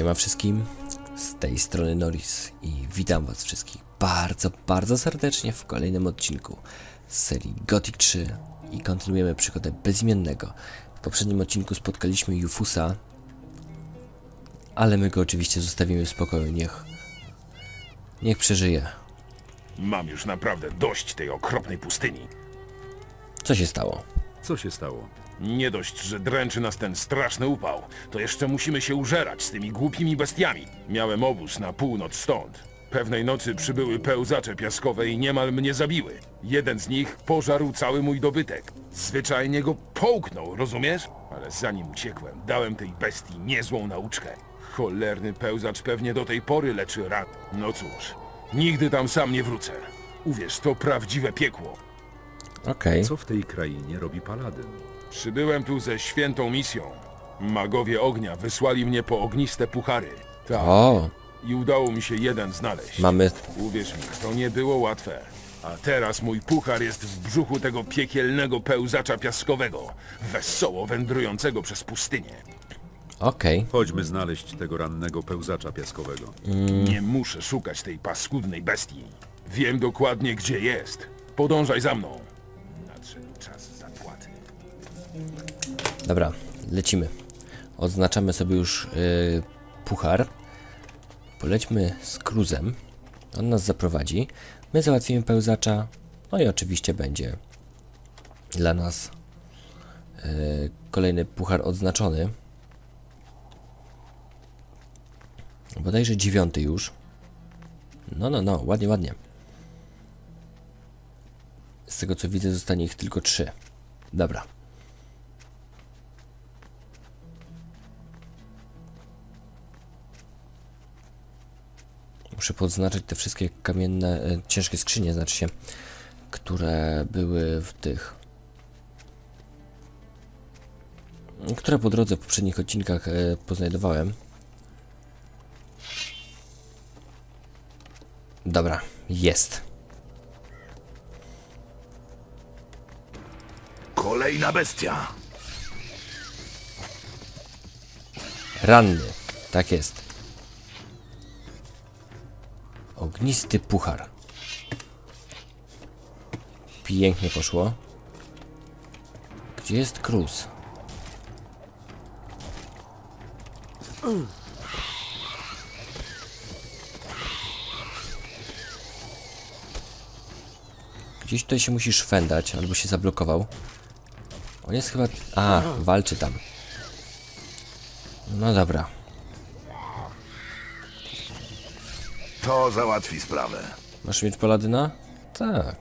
Siema wszystkim, z tej strony Norris i witam was wszystkich bardzo, bardzo serdecznie w kolejnym odcinku z serii Gothic 3 i kontynuujemy przygodę bezimiennego. W poprzednim odcinku spotkaliśmy Jufusa, ale my go oczywiście zostawimy w spokoju, niech, niech przeżyje. Mam już naprawdę dość tej okropnej pustyni. Co się stało? Co się stało? Nie dość, że dręczy nas ten straszny upał, to jeszcze musimy się użerać z tymi głupimi bestiami. Miałem obóz na północ stąd. Pewnej nocy przybyły pełzacze piaskowe i niemal mnie zabiły. Jeden z nich pożarł cały mój dobytek. Zwyczajnie go połknął, rozumiesz? Ale zanim uciekłem, dałem tej bestii niezłą nauczkę. Cholerny pełzacz pewnie do tej pory leczy ran. No cóż, nigdy tam sam nie wrócę. Uwierz, to prawdziwe piekło. Okej, Co w tej krainie robi Paladyn? Przybyłem tu ze świętą misją. Magowie ognia wysłali mnie po ogniste puchary. Tak, o, i udało mi się jeden znaleźć. mamy, Uwierz mi, to nie było łatwe. A teraz mój puchar jest w brzuchu tego piekielnego pełzacza piaskowego, wesoło wędrującego przez pustynię. okej, Chodźmy znaleźć tego rannego pełzacza piaskowego. Nie muszę szukać tej paskudnej bestii. Wiem dokładnie, gdzie jest. Podążaj za mną. Dobra, lecimy. Odznaczamy sobie już yy, puchar. Polećmy z cruzem. On nas zaprowadzi. My załatwimy pełzacza. No i oczywiście będzie dla nas yy, kolejny puchar odznaczony. Bodajże dziewiąty już. No, no, no, ładnie, ładnie. Z tego co widzę, zostanie ich tylko trzy. Dobra. Muszę podznaczyć te wszystkie kamienne, e, ciężkie skrzynie, znaczy się, które były w tych. Które po drodze w poprzednich odcinkach e, poznajdowałem. Dobra, jest. Kolejna bestia. Ranny, tak jest. Ognisty puchar. Pięknie poszło. Gdzie jest Cruz? Gdzieś tutaj się musi szwendać, albo się zablokował. On jest chyba... A, walczy tam. No dobra. To załatwi sprawę. Masz mieć paladyna? Tak.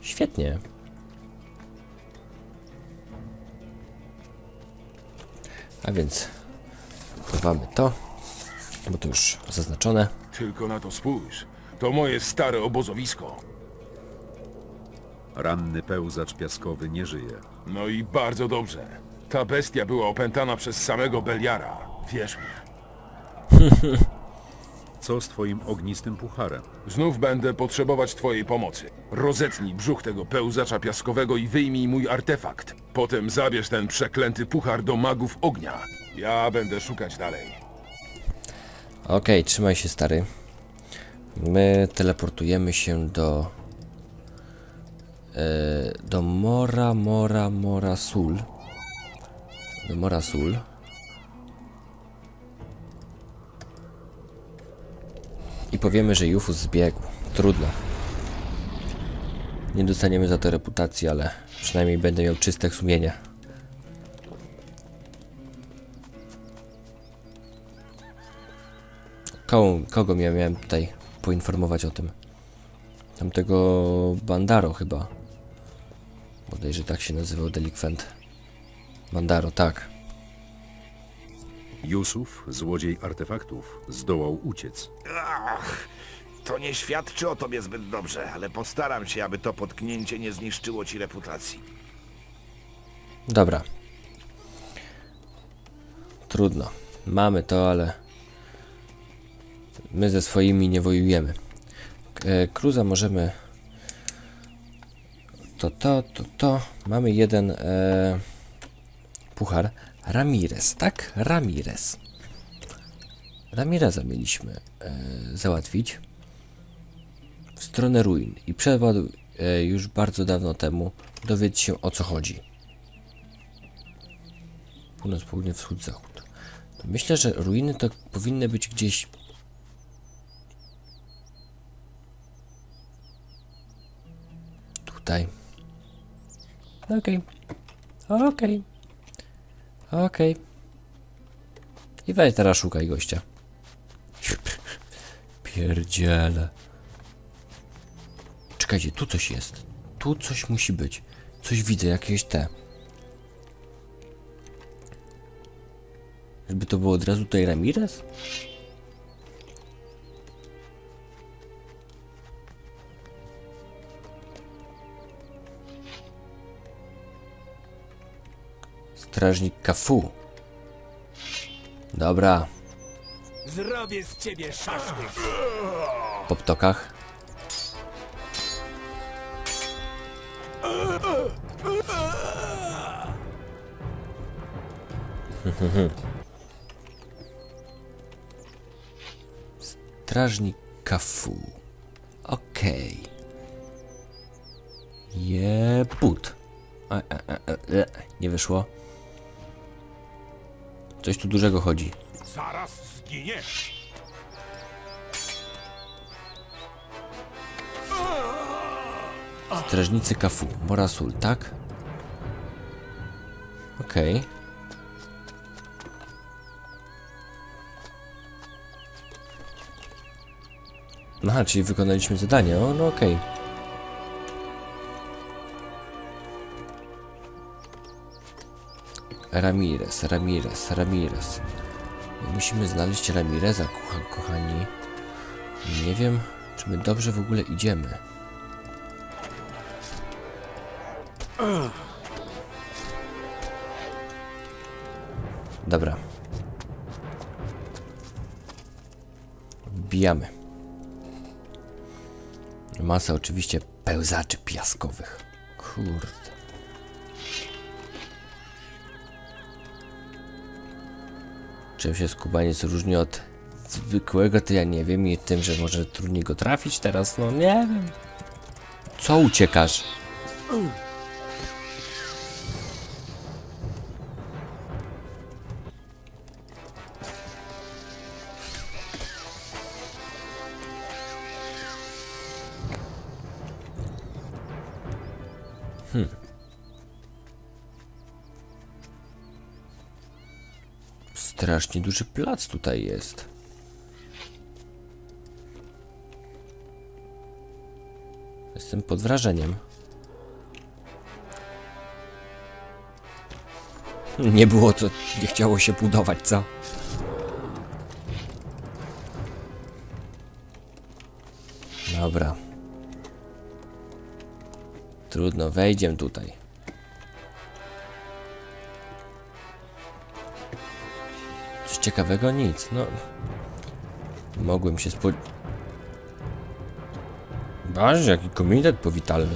Świetnie. A więc chowamy to, bo to już zaznaczone. Tylko na to spójrz. To moje stare obozowisko. Ranny pełzacz piaskowy nie żyje. No i bardzo dobrze. Ta bestia była opętana przez samego Beliara. Wierz mi. Co z twoim ognistym pucharem? Znów będę potrzebować twojej pomocy. Rozetnij brzuch tego pełzacza piaskowego i wyjmij mój artefakt. Potem zabierz ten przeklęty puchar do magów ognia. Ja będę szukać dalej. Okej, trzymaj się stary. My teleportujemy się do e, do Mora Mora Mora Sul. Do Mora Sul. I powiemy, że Jufus zbiegł. Trudno. Nie dostaniemy za to reputacji, ale przynajmniej będę miał czyste sumienie. Kogo, kogo ja miałem tutaj poinformować o tym? Tamtego Bandaro chyba. Bodajże tak się nazywał delikwent. Bandaro, tak. Jusuf, złodziej artefaktów, zdołał uciec. Ach, to nie świadczy o tobie zbyt dobrze, ale postaram się, aby to potknięcie nie zniszczyło ci reputacji. Dobra. Trudno. Mamy to, ale my ze swoimi nie wojujemy. E, Cruza możemy to, to, to, to. Mamy jeden e, puchar. Ramirez, tak? Ramirez. Ramireza mieliśmy e, załatwić w stronę ruin i przepadł e, już bardzo dawno temu dowiedzieć się o co chodzi. Północ, południe, wschód, zachód. Myślę, że ruiny to powinny być gdzieś tutaj. Okej. Okej. Okej. I weź teraz szukaj gościa. Pierdziele. Czekajcie, tu coś jest. Tu coś musi być. Coś widzę, jakieś te. Żeby to było od razu tutaj Ramirez? Strażnik Kafu. Dobra, Zrobię z ciebie szaszłyk. po ptokach. Strażnik Kafu. Okej. Jebut. A, e, Nie wyszło. Coś tu dużego chodzi. Zaraz zginiesz. Strażnicy Kafu, Morasul, tak? Okej. Aha, czyli wykonaliśmy zadanie. O, no okej. Ramirez, Ramirez, Ramirez. Musimy znaleźć Ramireza, kocha, kochani. Nie wiem, czy my dobrze w ogóle idziemy. Dobra. Wbijamy. Masa oczywiście pełzaczy piaskowych. Kurde. Czym się skubaniec różni od zwykłego, to ja nie wiem. I tym, że może trudniej go trafić teraz, no nie wiem. Co uciekasz? Strasznie duży plac tutaj jest. Jestem pod wrażeniem. Nie było to, nie chciało się budować, co? Dobra. Trudno, wejdziemy tutaj. Ciekawego? Nic, no. Mogłem się spodziewać. Boże, jaki komitet powitalny.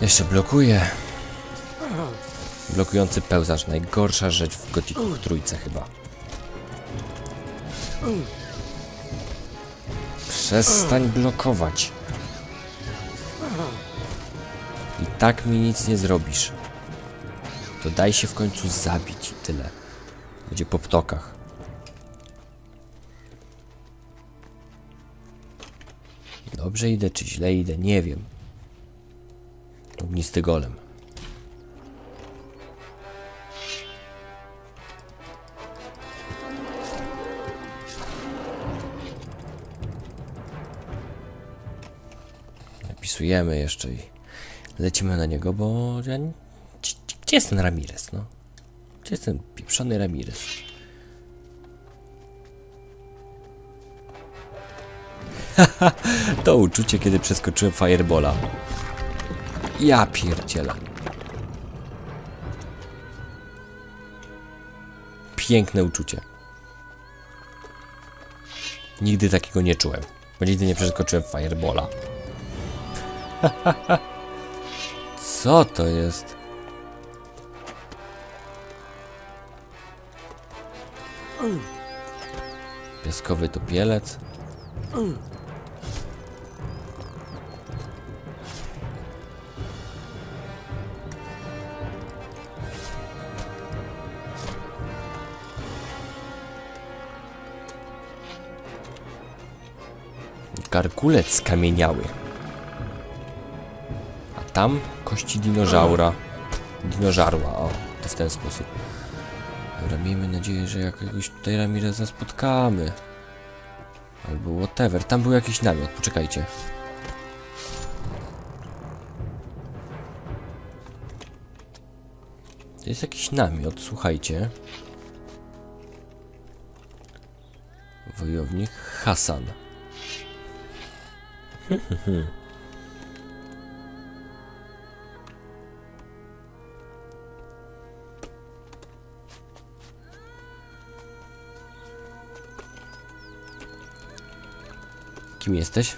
Jeszcze blokuje. Blokujący pełzacz. Najgorsza rzecz w Gothicu w trójce chyba. Przestań blokować. I tak mi nic nie zrobisz. To daj się w końcu zabić i tyle. Będzie po ptokach. Dobrze idę, czy źle idę, nie wiem. Ognisty golem. Napisujemy jeszcze i lecimy na niego, bo ja... gdzie jest ten Ramirez, no? Gdzie jest ten pieprzony Ramirez? to uczucie, kiedy przeskoczyłem Firebola. Ja pierdzielę. Piękne uczucie. Nigdy takiego nie czułem, bo nigdy nie przeskoczyłem Firebola. Co to jest? Piaskowy topielec. Gargulec skamieniały. A tam kości dinożaura. Dinożarła, o, to w ten sposób. Miejmy nadzieję, że jakiegoś tutaj Ramireza spotkamy. Albo whatever. Tam był jakiś namiot, poczekajcie. Jest jakiś namiot, słuchajcie. Wojownik Hasan. Kim jesteś?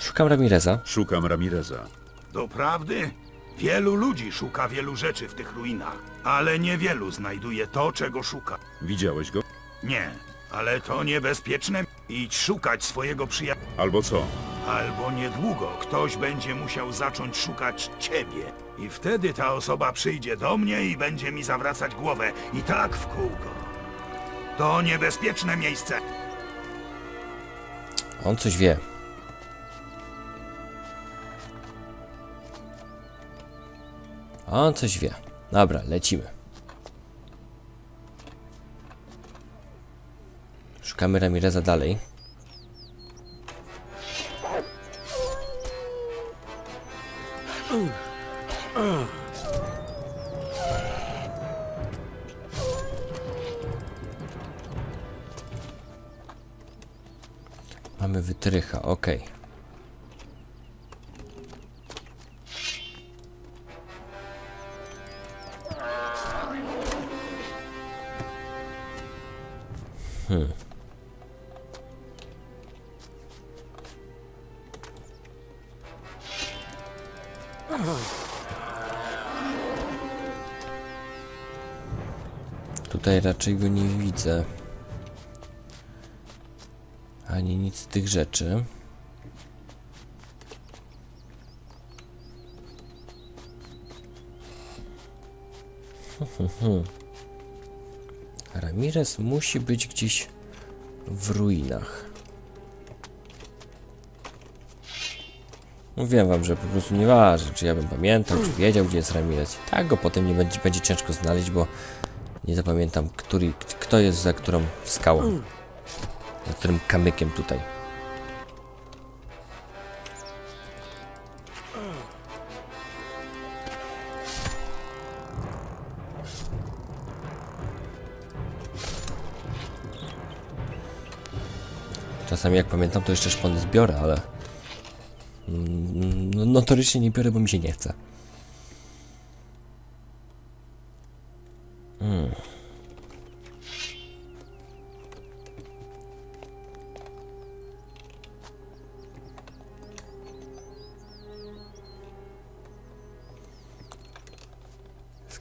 Szukam Ramireza. Szukam Ramireza. Doprawdy? Wielu ludzi szuka wielu rzeczy w tych ruinach, ale niewielu znajduje to, czego szuka. Widziałeś go? Nie, ale to niebezpieczne. Idź szukać swojego przyjaciela. Albo co? Albo niedługo ktoś będzie musiał zacząć szukać ciebie. I wtedy ta osoba przyjdzie do mnie i będzie mi zawracać głowę. I tak w kółko. To niebezpieczne miejsce. On coś wie. On coś wie. Dobra, lecimy. Szukamy Ramireza dalej. Mamy wytrycha, okej. Tutaj raczej go nie widzę. Ani nic z tych rzeczy. Ramirez musi być gdzieś w ruinach. Mówiłem wam, że po prostu nieważne, czy ja bym pamiętał, czy wiedział, gdzie jest Ramirez. Tak go potem nie będzie, będzie ciężko znaleźć, bo nie zapamiętam, który, kto jest za którą skałą. Za którym kamykiem tutaj. Czasami jak pamiętam, to jeszcze szpony zbiorę, ale... mm, No, notorycznie nie biorę, bo mi się nie chce.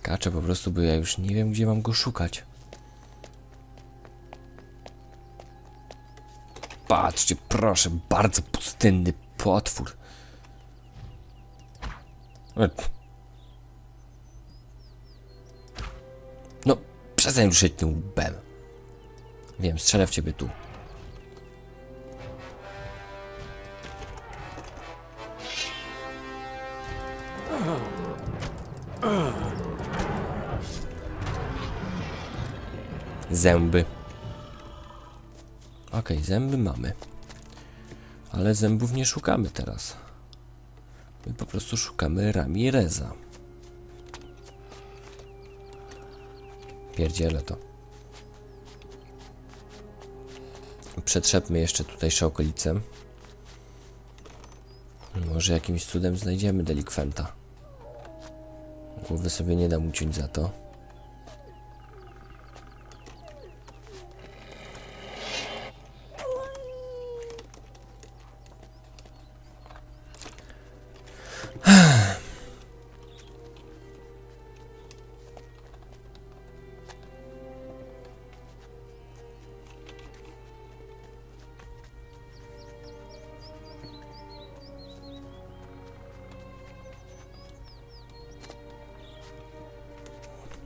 Skaczę po prostu, bo ja już nie wiem, gdzie mam go szukać. Patrzcie, proszę, bardzo pustynny potwór. E, No, przestań ruszyć tym łbem. Wiem, strzelę w ciebie tu. Zęby. Okej, zęby mamy. Ale zębów nie szukamy teraz. My po prostu szukamy Ramireza. Pierdzielę to. Przetrzepmy jeszcze tutejsze okolice. Może jakimś cudem znajdziemy delikwenta. Głowy sobie nie dam uciąć za to.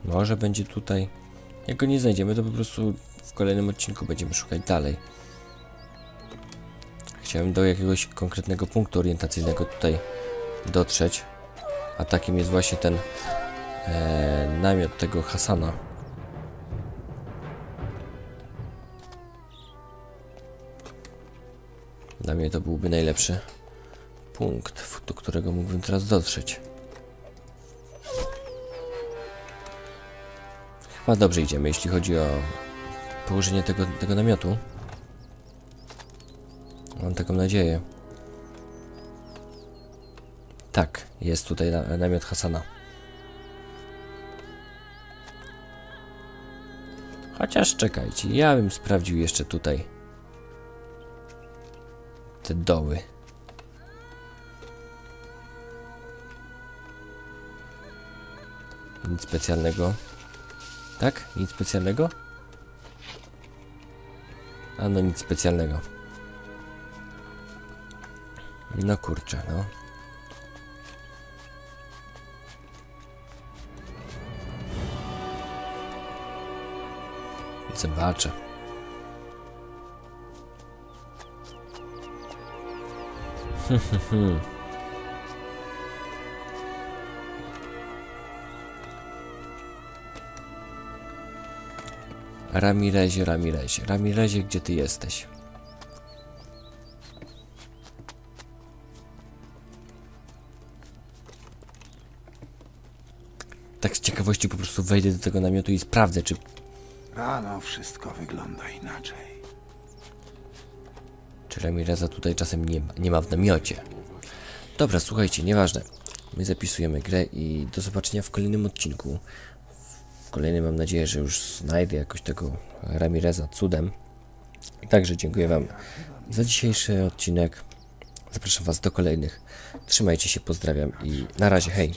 Może będzie tutaj. Jak go nie znajdziemy, to po prostu w kolejnym odcinku będziemy szukać dalej. Chciałem do jakiegoś konkretnego punktu orientacyjnego tutaj dotrzeć. A takim jest właśnie ten e, namiot tego Hasana. Dla mnie to byłby najlepszy punkt, do którego mógłbym teraz dotrzeć. Chyba dobrze idziemy, jeśli chodzi o położenie tego, tego namiotu. Mam taką nadzieję. Tak, jest tutaj na, namiot Hasana. Chociaż czekajcie, ja bym sprawdził jeszcze tutaj te doły. Nic specjalnego. Tak? Nic specjalnego? A no nic specjalnego. No kurczę, no. Zobaczę. Ramirezie, Ramirezie, Ramirezie, gdzie ty jesteś? Tak z ciekawości po prostu wejdę do tego namiotu i sprawdzę, czy Rano wszystko wygląda inaczej. Czy Ramireza tutaj czasem nie nie ma w namiocie? Dobra, słuchajcie, nieważne. My zapisujemy grę i do zobaczenia w kolejnym odcinku. W kolejnym mam nadzieję, że już znajdę jakoś tego Ramireza cudem. Także dziękuję Wam za dzisiejszy odcinek. Zapraszam Was do kolejnych. Trzymajcie się, pozdrawiam i na razie, hej!